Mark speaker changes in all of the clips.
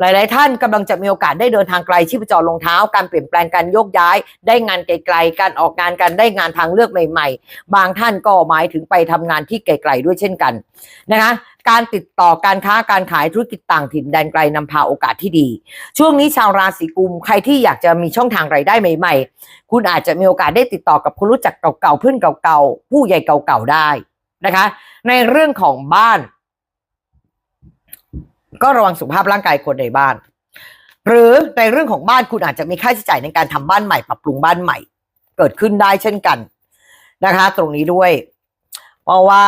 Speaker 1: หลาย ๆ ท่านกำลังจะมีโอกาสได้เดินทางไกลชีพจรลงเท้า การเปลี่ยนแปลงการโยกย้าย ได้งานไกล ๆ การออกงานกันได้งานทางเลือกใหม่ ๆ บางท่านก็หมายถึงไปทำงานที่ไกล ๆ ด้วยเช่นกันนะคะการติดต่อการค้าการขายธุรกิจต่างถิ่นแดนไกลนำพาโอกาสที่ดี ช่วงนี้ชาวราศีกุมใครที่อยากจะมีช่องทางรายได้ใหม่ ๆ คุณอาจจะมีโอกาสได้ติดต่อกับคนรู้จักเก่าๆเพื่อนเก่าๆผู้ใหญ่เก่าๆได้นะคะ ในเรื่องของบ้าน ก็ระวังสุขภาพร่างกายคนในบ้าน หรือในเรื่องของบ้านคุณอาจจะมีค่าใช้จ่ายในการทำบ้านใหม่ ปรับปรุงบ้านใหม่ เกิดขึ้นได้เช่นกันนะคะ ตรงนี้ด้วย เพราะว่า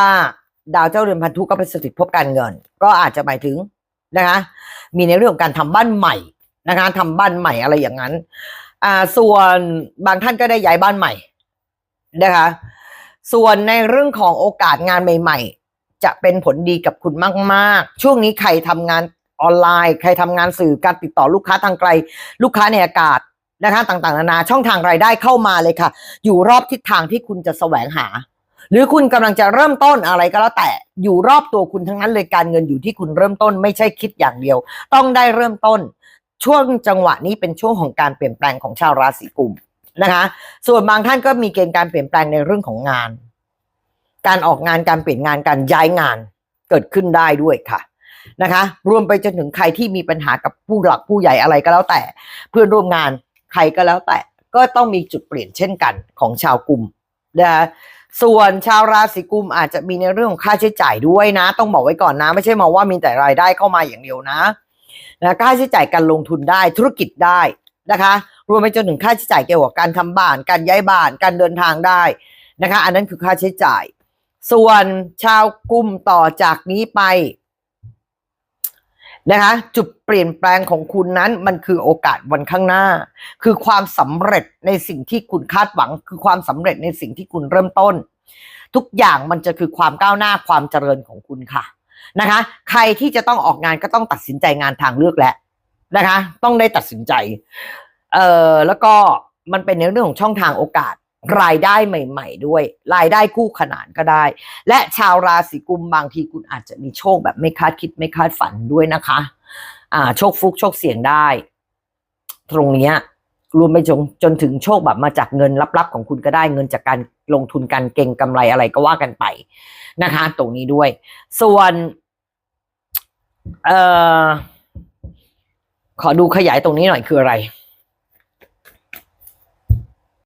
Speaker 1: ดาวเจ้าเรือนพันธุก็เป็นสถิตภพการเงิน ก็อาจจะหมายถึงนะคะ มีในเรื่องของการทำบ้านใหม่นะคะทำบ้านใหม่อะไรอย่างนั้น อ่า ส่วนบางท่านก็ได้ย้ายบ้านใหม่นะคะ ส่วนในเรื่องของโอกาสงานใหม่ ๆ จะเป็นผลดีกับคุณมากๆ ช่วงนี้ใครทำงานออนไลน์ ใครทำงานสื่อการติดต่อลูกค้าทางไกล ลูกค้าในอากาศนะคะต่างๆนานาช่องทางรายได้เข้ามาเลยค่ะ อยู่รอบทิศทางที่คุณจะแสวงหา หรือคุณกำลังจะเริ่มต้นอะไรก็แล้วแต่อยู่รอบตัวคุณทั้งนั้นเลยการเงินอยู่ที่คุณเริ่มต้นไม่ใช่คิดอย่างเดียว ต้องได้เริ่มต้น ช่วงจังหวะนี้เป็นช่วงของการเปลี่ยนแปลงของชาวราศีกุมนะคะ ส่วนบางท่านก็มีเกณฑ์การเปลี่ยนแปลงในเรื่องของงาน การออกงานการเปลี่ยนงานการย้ายงานเกิดขึ้นได้ด้วยค่ะนะคะ รวมไปจนถึงใครที่มีปัญหากับผู้หลักผู้ใหญ่อะไรก็แล้วแต่ เพื่อนร่วมงานใครก็แล้วแต่ ก็ต้องมีจุดเปลี่ยนเช่นกันของชาวกลุ่มนะคะส่วนชาวราศีกุมอาจจะมีในเรื่องของค่าใช้จ่ายด้วยนะ ต้องบอกไว้ก่อนนะ ไม่ใช่มองว่ามีแต่รายได้เข้ามาอย่างเดียวนะนะค่าใช้จ่ายการลงทุนได้ธุรกิจได้นะคะ รวมไปจนถึงค่าใช้จ่ายเกี่ยวกับการทำบ้าน การย้ายบ้าน การเดินทางได้นะคะ อันนั้นคือค่าใช้จ่าย ส่วนชาวกลุ่มต่อจากนี้ไปนะคะ จุดเปลี่ยนแปลงของคุณนั้นมันคือโอกาสวันข้างหน้า คือความสำเร็จในสิ่งที่คุณคาดหวัง คือความสำเร็จในสิ่งที่คุณเริ่มต้น ทุกอย่างมันจะคือความก้าวหน้าความเจริญของคุณค่ะนะคะ ใครที่จะต้องออกงานก็ต้องตัดสินใจงานทางเลือกแหละนะคะ ต้องได้ตัดสินใจเอ่อแล้วก็มันเป็นในเรื่องของช่องทางโอกาส รายได้ใหม่ ๆ ด้วย รายได้คู่ขนานก็ได้ และชาวราศีกุมบางทีคุณอาจจะมีโชคแบบไม่คาดคิดไม่คาดฝันด้วยนะคะ อ่า โชคฟุกโชคเสี่ยงได้ ตรงเนี้ยรวมไปจนจนถึงโชคแบบมาจากเงินลับๆของคุณก็ได้เงินจากการลงทุนการเก่งกำไรอะไรก็ว่ากันไปนะคะ ตรงนี้ด้วย ส่วน เอ่อขอดูขยายตรงนี้หน่อยคืออะไร